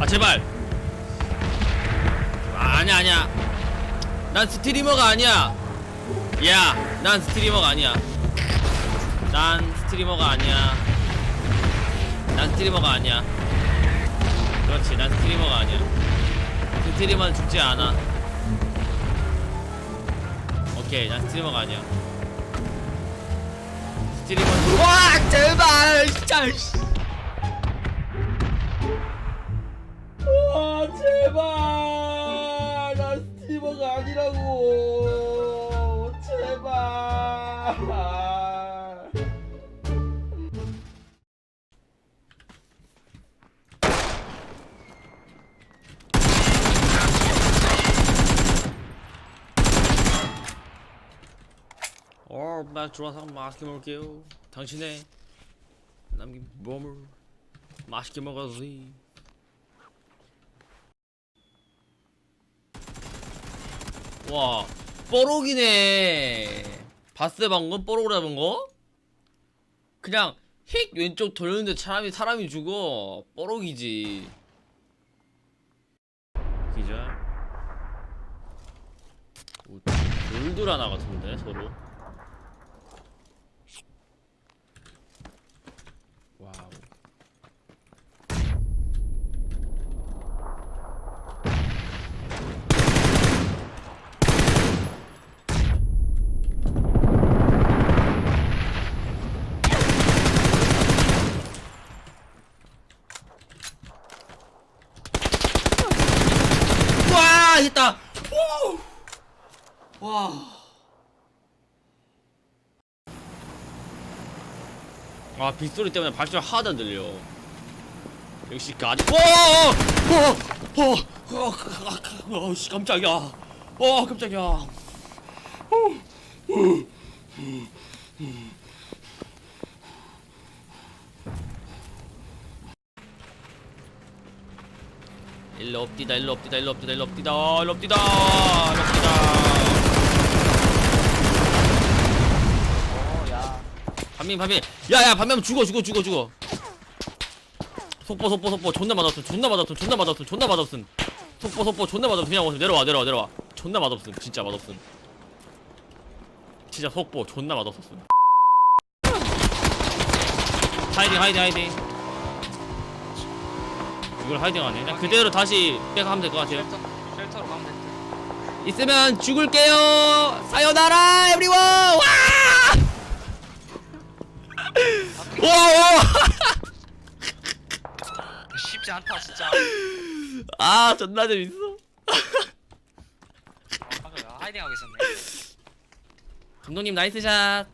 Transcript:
아 제발. 아, 아니야 아니야. 난 스트리머가 아니야. 야난 스트리머가 아니야. 난 스트리머가 아니야. 난 스트리머가 아니야. 그렇지 난 스트리머가 아니야. 스트리머는 죽지 않아. 오케이 난 스트리머가 아니야. 스트리머는 와 제발 진짜 어, 나 좋아서 맛있게 먹을게요. 당신의 남긴 몸을 맛있게 먹어야지. 와, 뽀록이네. 봤어 방금 뽀록 잡은 거? 그냥 휙 왼쪽 돌렸는데 사람이 사람이 죽어. 뽀록이지. 기절. 오, 돌돌 하나 같은데 서로. 와우. 와 했다. 오! 와. 아 빗소리 때문에 발소리 하나도 안 들려. 역시 가디. 와! 와! 와! 와! 깜짝이야. 와 깜짝이야. 일로 없디다 일로 없디다 일로 없디다 일로 없디다. 일로 없디다. 일로 없디다. 어야. 반민 반민. 야야 반민 죽어 죽어 죽어 죽어. 속보 속보 속보. 존나 맛없음 존나 맛없음 존나 맛없음 존나 맛없음. 속보 속보. 존나 맛없음. 그냥 오세요. 내려와 내려와 내려와. 존나 맛없음. 진짜 맛없음. 진짜 속보. 존나 맛없었음. 하이딩 하이딩 하이딩 이걸 하이딩하네 그냥 그대로 다시 백하면 될 것 같아요 쉘터 쉘터로 가면 됐지 있으면 죽을게요. 사요나라 에브리원. 와! 와! 와! 쉽지 않다 진짜 아, 존나 재밌어. 어, 방금 하이딩 하고 있었네 감독님 나이스 샷.